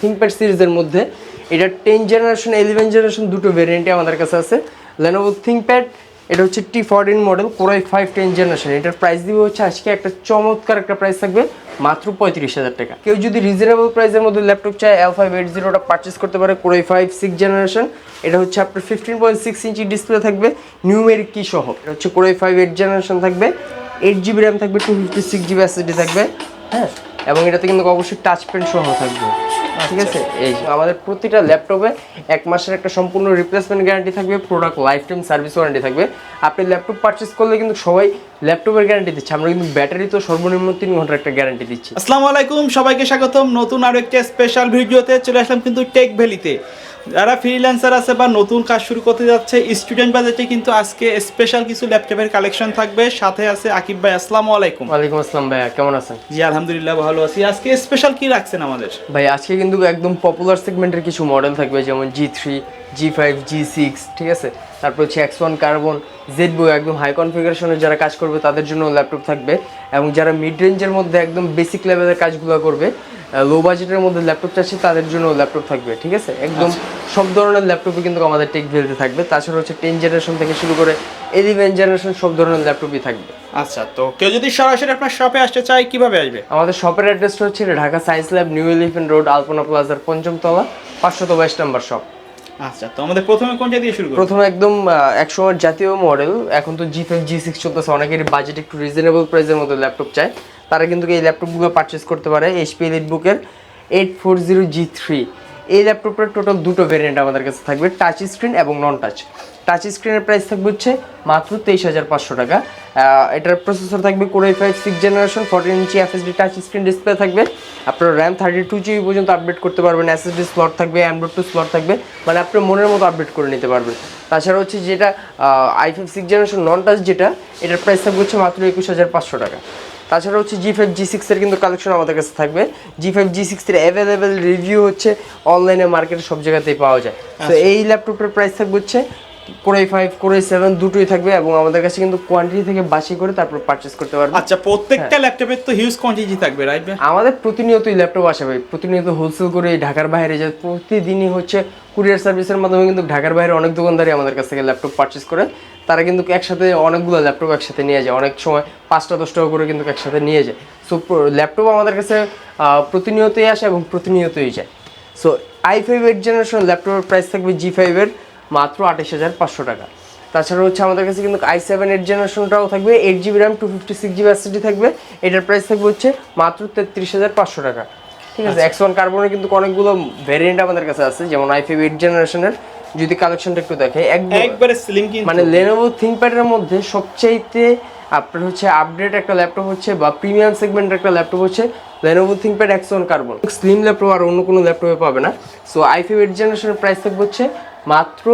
ThinkPad সিরিজের মধ্যে। এটা টেন জেনারেশন ইলেভেন জেনারেশন দুটো ভেরিয়েন্টে আমাদের কাছে আছে। লেনোভো থিঙ্কপ্যাড এটা হচ্ছে T fourteen model core i five ten generation এটার প্রাইস দিব হচ্ছে আজকে একটা চমৎকার একটা প্রাইস থাকবে, মাত্র পঁয়ত্রিশ হাজার টাকা। কেউ যদি রিজনেবল প্রাইসের মধ্যে ল্যাপটপ চায় এল ফাইভ এইট জিরোটা পারচেস করতে পারে core i five six generation এটা হচ্ছে আপনার fifteen point six inch display থাকবে নিউমেরিক কি সহ। এটা হচ্ছে core i five eight generation থাকবে এইট জিবি র্যাম থাকবে two fifty six GB SSD থাকবে হ্যাঁ? এবং এটাতে কিন্তু অবশ্যই টাচ পেন সহ থাকবে। ঠিক আছে? এই আমাদের প্রতিটা ল্যাপটপে এক মাসের একটা সম্পূর্ণ রিপ্লেসমেন্ট গ্যারান্টি থাকবে product life time service warranty থাকবে। আপনি ল্যাপটপ পারচেস করলে কিন্তু সবাই ল্যাপটপের গ্যারান্টি দিচ্ছে। আমরা কিন্তু ব্যাটারি তো সর্বনিম্ন তিন ঘণ্টার একটা গ্যারান্টি দিচ্ছি। আসসালামু আলাইকুম সবাইকে স্বাগতম। নতুন আরও একটা স্পেশাল ভিডিওতে চলে আসলাম কিন্তু টেক ভ্যালিতে যারা ফ্রিল্যান্সার আছে বা নতুন কাজ শুরু করতে যাচ্ছে স্টুডেন্ট বাজেটে কিন্তু আজকে স্পেশাল কিছু ল্যাপটপের কালেকশন থাকবে। সাথে আছে আকিব ভাই আসসালামু আলাইকুম। ওয়ালাইকুম আসসালাম ভাইয়া কেমন আছেন? জি আলহামদুলিল্লাহ ভালো আছি। আজকে স্পেশাল কি রাখছেন আমাদের? ভাই আজকে কিন্তু একদম পপুলার সেগমেন্টের কিছু মডেল থাকবে যেমন G three G five G six ঠিক আছে? তারপর হচ্ছে এক্স ওয়ান কার্বন জেড বই একদম হাই কনফিগারেশনের যারা কাজ করবে তাদের জন্য ল্যাপটপ থাকবে এবং যারা মিড রেঞ্জের মধ্যে একদম বেসিক লেভেলের কাজগুলো করবে লো বাজেটের মধ্যে ল্যাপটপ চাচ্ছে তাদের জন্য ল্যাপটপ থাকবে ঠিক আছে? একদম সব ধরনের ল্যাপটপই কিন্তু আমাদের টেক ভেলতে থাকবে। তাছাড়া হচ্ছে টেন জেনারেশন থেকে শুরু করে ইলেভেন জেনারেশন সব ধরনের ল্যাপটপই থাকবে। আচ্ছা তো কেউ যদি সরাসরি আপনার শপে আসতে চায় কীভাবে আসবে? আমাদের শপের অ্যাড্রেসটা হচ্ছে Dhaka Science Lab New Elephant Road Alpana প্লাজার পঞ্চম তলা পাঁচশত বাইশ নাম্বার শপ আচ্ছা তো আমাদের প্রথমে কোনটা দিয়ে শুরু করব? প্রথমে একদম এক সময় জাতীয় মডেল। এখন তো জি ফাইভ জি সিক্স চলতেছে, অনেকেরই বাজেট একটু রিজনেবল প্রাইসের মধ্যে ল্যাপটপ চায়। তারা কিন্তু এই ল্যাপটপগুলো পারচেস করতে পারে এইচপি এলিট বুকের eight four zero G three এই ল্যাপটপটার টোটাল দুটো ভেরিয়েন্ট আমাদের কাছে থাকবে টাচ স্ক্রিন এবং নন টাচ টাচ স্ক্রিনের প্রাইস থাকবে হচ্ছে মাত্র তেইশ হাজার পাঁচশো টাকা। এটার প্রসেসর থাকবে core i five six generation fourteen inch FSD touch screen display থাকবে। আপনার র্যাম থার্টি টু জিবি পর্যন্ত আপডেট করতে পারবেন এসএসডি স্লট থাকবে অ্যান্ড্রয়েড টু স্লট থাকবে মানে আপনার মনের মতো আপডেট করে নিতে পারবেন। তাছাড়া হচ্ছে যেটা i six generation non touch যেটা, এটার প্রাইস থাকবে হচ্ছে মাত্র একুশ হাজার পাঁচশো টাকা। তাছাড়া হচ্ছে জি ফাইভ জি সিক্সের কিন্তু কালেকশন আমাদের কাছে থাকবে। জি ফাইভ জি সিক্সের অ্যাভেলেবেল রিভিউ হচ্ছে অনলাইনে মার্কেটে সব জায়গাতেই পাওয়া যায়। তো এই ল্যাপটপটার প্রাইস থাকবে হচ্ছে কোরাই ফাইভ কোরাই সেভেন দুটোই থাকবে এবং আমাদের কাছে কিন্তু কোয়ান্টিটি থেকে বাছাই করে তারপর পারচেস করতে পারবে। আচ্ছা প্রত্যেকটা। ল্যাপটপের তো হিউজ কোয়ান্টিটি থাকবে রাইট ভাই? আমাদের প্রতিনিয়তই ল্যাপটপ আসে ভাই প্রতিনিয়ত হোলসেল করে ঢাকার বাইরে যায় প্রতিদিনই হচ্ছে কুরিয়ার সার্ভিসের মাধ্যমে কিন্তু ঢাকার বাইরে অনেক দোকানদারই আমাদের কাছ থেকে ল্যাপটপ পারচেস করে। তারা কিন্তু একসাথে অনেকগুলো ল্যাপটপ একসাথে নিয়ে যায় অনেক সময় পাঁচটা দশ টাকা করে কিন্তু একসাথে নিয়ে যায়। সো ল্যাপটপ আমাদের কাছে প্রতিনিয়তই আসে এবং প্রতিনিয়তই যায়। So i five eight generation ল্যাপটপের প্রাইস থাকবে জি ফাইভের মাত্র আঠাশ হাজার পাঁচশো টাকা। তাছাড়া হচ্ছে আমাদের কাছে কিন্তু আই সেভেন এইট জেনারেশনটাও থাকবে eight GB RAM two fifty six GB SSD থাকবে এটার প্রাইস থাকবে হচ্ছে মাত্র তেত্রিশ হাজার পাঁচশো টাকা। ঠিক আছে। এক্স ওয়ান কার্বনের কিন্তু অনেকগুলো ভ্যারিয়েন্ট আমাদের কাছে আছে যেমন আই ফাইভ এইট জেনারেশনের যদি কালেকশনটা একটু দেখে একবারে স্লিম মানে লেনোভো থিঙ্কপ্যাডের মধ্যে সবচাইতে আপনার হচ্ছে আপডেট একটা ল্যাপটপ হচ্ছে বা প্রিমিয়াম সেগমেন্টের একটা ল্যাপটপ হচ্ছে Lenovo ThinkPad X one carbon slim laptop আর অন্য কোনো ল্যাপটপে পাবে না। সো আই ফাইভ এইট জেনারেশনের প্রাইস থাকবে হচ্ছে মাত্র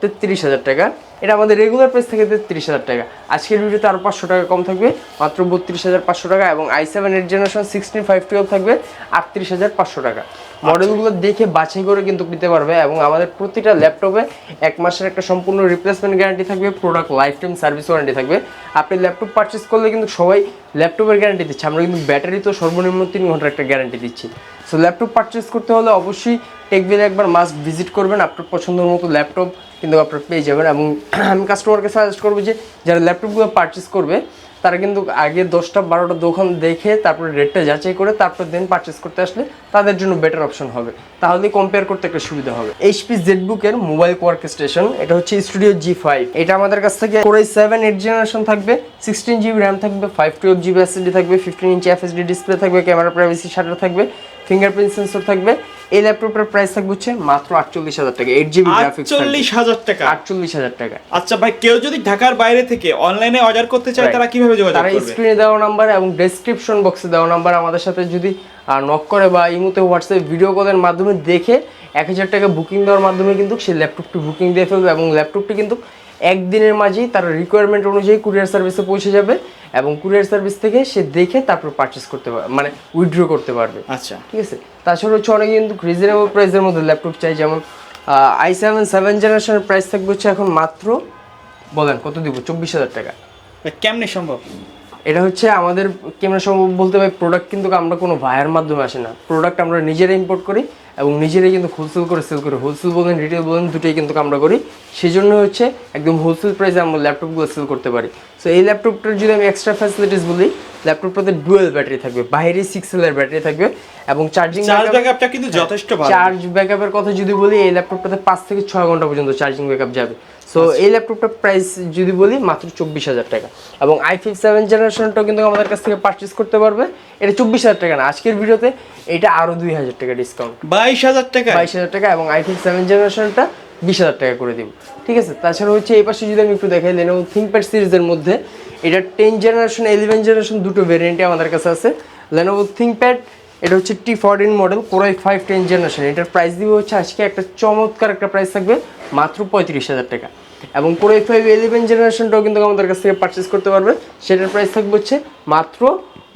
তেত্রিশ হাজার টাকা। এটা আমাদের রেগুলার প্রাইস থেকে তেত্রিশ হাজার টাকা। আজকের ভিডিওতে আরও পাঁচশো টাকা কম থাকবে মাত্র বত্রিশ হাজার পাঁচশো টাকা এবং i seven eight generation sixteen five twelve থাকবে আটত্রিশ হাজার পাঁচশো টাকা। মডেলগুলো দেখে বাছাই করে কিন্তু নিতে পারবে এবং আমাদের প্রতিটা ল্যাপটপে এক মাসের একটা সম্পূর্ণ রিপ্লেসমেন্ট গ্যারান্টি থাকবে product life time service warranty থাকবে। আপনি ল্যাপটপ পারচেস করলে কিন্তু সবাই ল্যাপটপের গ্যারান্টি দিচ্ছে। আমরা কিন্তু ব্যাটারি তো সর্বনিম্ন তিন ঘণ্টার একটা গ্যারান্টি দিচ্ছি। সো ল্যাপটপ পারচেস করতে হলে অবশ্যই টেকবিলে একবার মাস্ট ভিজিট করবেন। আপনার পছন্দের মতো ল্যাপটপ কিন্তু আপনার পেয়ে যাবেন এবং আমি কাস্টমারকে সাজেস্ট করব যে, যারা ল্যাপটপগুলো পারচেস করবে, তারা কিন্তু আগে দশটা বারোটা দোকান দেখে তারপরে রেটটা যাচাই করে তারপর দেন পারচেস করতে আসলে তাদের জন্য বেটার অপশন হবে। তাহলে কম্পেয়ার করতে একটা সুবিধা হবে। এইচপি জেডবুকের মোবাইল ওয়ার্ক স্টেশন এটা হচ্ছে স্টুডিও জি ফাইভ এটা আমাদের কাছ থেকে core i seven eight generation থাকবে সিক্সটিন জিবি র্যাম থাকবে ফাইভ টুয়েলভ জিবি এসএসডি থাকবে ফিফটিন ইঞ্চি এফএসডি ডিসপ্লে থাকবে ক্যামেরা প্রাইভেসি শাটার থাকবে ফিঙ্গারপ্রিন্ট সেন্সর থাকবে। এই ল্যাপটপের প্রাইস থাকবে হচ্ছে মাত্র আটচল্লিশ হাজার টাকা। এইট জিবি গ্রাফিক্স আটচল্লিশ হাজার টাকা? আটচল্লিশ হাজার টাকা। আচ্ছা ভাই কেউ যদি ঢাকার বাইরে থেকে অনলাইনে অর্ডার করতে চায় তারা কীভাবে যোগাযোগ তারা স্ক্রিনে দেওয়া নাম্বার এবং ডেসক্রিপশন বক্সে দেওয়া নাম্বার আমাদের সাথে যদি নক করে বা ইমুতে হোয়াটসঅ্যাপ ভিডিও কলের মাধ্যমে দেখে এক হাজার টাকা বুকিং দেওয়ার মাধ্যমে কিন্তু সেই ল্যাপটপটি বুকিং দিয়ে ফেলবে এবং ল্যাপটপটি কিন্তু একদিনের মাঝেই তার রিকোয়ারমেন্ট অনুযায়ী কুরিয়ার সার্ভিসে পৌঁছে যাবে। এবং কুরিয়ার সার্ভিস থেকে সে দেখে তারপর পারচেস করতে পারবে মানে উইথড্র করতে পারবে। আচ্ছা। ঠিক আছে? তাছাড়া হচ্ছে অনেকে কিন্তু রিজনেবল প্রাইসের মধ্যে ল্যাপটপ চাই যেমন আই সেভেন সেভেন জেনারেশনের প্রাইস থাকবে হচ্ছে এখন মাত্র বলেন কত দিব? চব্বিশ হাজার টাকা। কেমনি কেমনে সম্ভব? এটা হচ্ছে আমাদের কেমন সম্ভব বলতে পারি প্রোডাক্ট কিন্তু আমরা কোনো ভায়ার মাধ্যমে আসে না। প্রোডাক্ট আমরা নিজেরা ইম্পোর্ট করি এবং নিজেরাই কিন্তু হোলসেল করে সেল করি। হোলসেল বলেন রিটেল বলেন দুটোই কিন্তু আমরা করি। সেই জন্য হচ্ছে একদম হোলসেল প্রাইসে আমরা ল্যাপটপগুলো সেল করতে পারি। সো এই ল্যাপটপটার যদি আমি এক্সট্রা ফ্যাসিলিটিস বলি ল্যাপটপটাতে ডুয়েল ব্যাটারি থাকবে বাইরে সিক্স এর ব্যাটারি থাকবে এবং চার্জিং চার্জ ব্যাকআপটা কিন্তু যথেষ্ট ভালো। চার্জ ব্যাকআপের কথা যদি বলি এই ল্যাপটপটাতে পাঁচ থেকে ছয় ঘণ্টা পর্যন্ত চার্জিং ব্যাকআপ যাবে। সো এই ল্যাপটপটার প্রাইস যদি বলি মাত্র চব্বিশ হাজার টাকা। এবং আই ফিফ সেভেন জেনারেশনটাও কিন্তু আমাদের কাছ থেকে পারচেস করতে পারবে। এটা চব্বিশ হাজার টাকা না আজকের ভিডিওতে এটা আরও দুই হাজার টাকা ডিসকাউন্ট বাইশ হাজার টাকা? বাইশ হাজার টাকা এবং আই ফিফ সেভেন জেনারেশনটা বিশ হাজার টাকা করে দিব। ঠিক আছে? তাছাড়া হচ্ছে এই পাশে যদি আমি একটু দেখাই লেনোভো থিঙ্কপ্যাড সিরিজের মধ্যে এটা টেন জেনারেশন ইলেভেন জেনারেশন দুটো ভেরিয়েন্টে আমাদের কাছে আছে। লেনোভো থিঙ্কপ্যাড এটা হচ্ছে T fourteen model core i five ten generation এটার প্রাইস দিব হচ্ছে আজকে একটা চমৎকার একটা প্রাইস থাকবে মাত্র পঁয়ত্রিশ হাজার টাকা। এবং কোরাই ফাইভ ইলেভেন জেনারেশনটাও কিন্তু আমাদের কাছ থেকে পারচেস করতে পারবে। সেটার প্রাইস থাকবে হচ্ছে মাত্র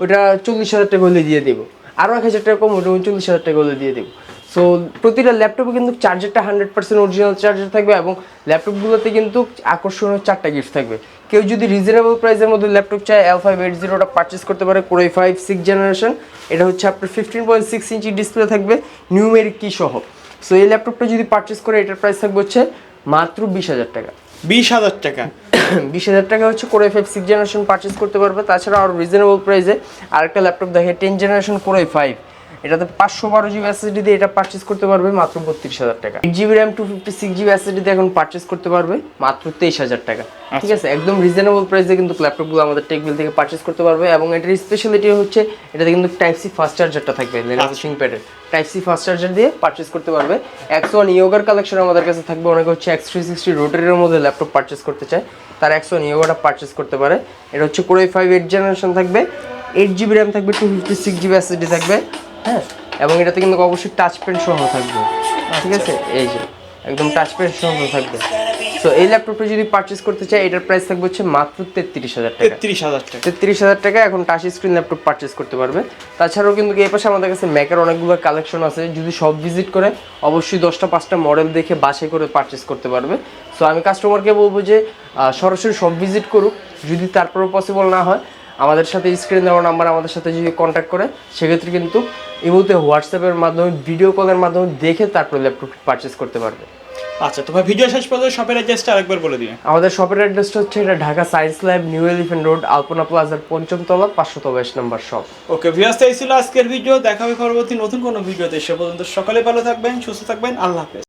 ওটা চল্লিশ হাজার টাকা হলে দিয়ে দেবো। আরও এক হাজার টাকা কম ওটা উনচল্লিশ হাজার টাকা হলে দিয়ে দেবো। সো প্রতিটা ল্যাপটপে কিন্তু চার্জারটা হান্ড্রেড পার্সেন্ট অরিজিনাল চার্জার থাকবে এবং ল্যাপটপগুলোতে কিন্তু আকর্ষণীয় চারটা গিফট থাকবে। কেউ যদি রিজনেবল প্রাইসের মধ্যে ল্যাপটপ চায় এল ফাইভ এইট জিরোটা পারচেস করতে পারে core i five six generation এটা হচ্ছে আপনার fifteen point six inch display থাকবে নিউমেরিক কি সহ। সো এই ল্যাপটপটা যদি পারচেস করে, এটার প্রাইস থাকবে হচ্ছে মাত্র বিশ হাজার টাকা। বিশ হাজার টাকা? বিশ হাজার টাকা হচ্ছে core i five six generation purchase করতে পারবে। তাছাড়া আরও রিজনেবল প্রাইসে আরেকটা ল্যাপটপ দেখে টেন জেনারেশন কোরাই ফাইভ এটাতে পাঁচশো বারো জিবি এসএসডি দিয়ে এটা পারচেস করতে পারবে মাত্র বত্রিশ হাজার টাকা। Eight GB RAM two fifty six GB SSD দিয়ে এখন পারচেস করতে পারবে মাত্র তেইশ হাজার টাকা। ঠিক আছে একদম রিজনেবল প্রাইসে কিন্তু ল্যাপটপগুলো আমাদের টেকবিল থেকে পারচেস করতে পারবে এবং এটার স্পেশালিটি হচ্ছে এটাতে কিন্তু টাইপ সি ফাস্ট চার্জারটা থাকবে লেনোভো থিংকপ্যাডের টাইপ সি ফাস্ট চার্জার দিয়ে পারচেস করতে পারবে। একশো ওয়ান ইয়োগার কালেকশন আমাদের কাছে থাকবে। অনেকে হচ্ছে এক্স থ্রি সিক্সটি রোটারের মধ্যে ল্যাপটপ পারচেস করতে চায়। তার একশো ওয়ান ইয়োগাটা পারচেস করতে পারে। এটা হচ্ছে core i five eight generation থাকবে। এইট জিবি র্যাম থাকবে two fifty six GB SSD থাকবে। হ্যাঁ? এবং এটাতে কিন্তু অবশ্যই টাচ পেন সহ থাকবে। ঠিক আছে? এই যে। একদম টাচ পেন সহ থাকবে। সো এই ল্যাপটপটা যদি পারচেস করতে চাই এটার প্রাইস থাকবে হচ্ছে মাত্র তেত্রিশ হাজার টাকা। তেত্রিশ হাজার টাকা। তেত্রিশ হাজার টাকা এখন টাচ স্ক্রিন ল্যাপটপ পারচেস করতে পারবে। তাছাড়াও কিন্তু এই পাশে আমাদের কাছে ম্যাকের অনেকগুলো কালেকশন আছে। যদি সব ভিজিট করে অবশ্যই দশটা পাঁচটা মডেল দেখে বাছাই করে পারচেস করতে পারবে। সো আমি কাস্টমারকে বলব যে সরাসরি সব ভিজিট করুক। যদি তারপরেও পসিবল না হয় আমাদের সাথে স্ক্রিন দেওয়া নাম্বার আমাদের সাথে যদি কন্ট্যাক্ট করে সেক্ষেত্রে কিন্তু এই মুহূর্তে হোয়াটসঅ্যাপের মাধ্যমে ভিডিও কলের মাধ্যমে দেখে তারপরে ল্যাপটপ পারচেস করতে পারবে। আচ্ছা তোমার ভিডিও শেষ পর্যন্ত শপের অ্যাড্রেসটা আরেকবার বলে দিবে আমাদের শপের অ্যাড্রেসটা হচ্ছে এটা Dhaka science lab new elephant road Alpana প্লাজার পঞ্চম তলা পাঁচশো বাইশ নম্বর শপ ওকে ভিউয়ার্স এই ছিল আজকের ভিডিও দেখা হবে পরবর্তী নতুন কোনো ভিডিওতে সে পর্যন্ত সকালে ভালো থাকবেন সুস্থ থাকবেন। আল্লাহ হাফেজ।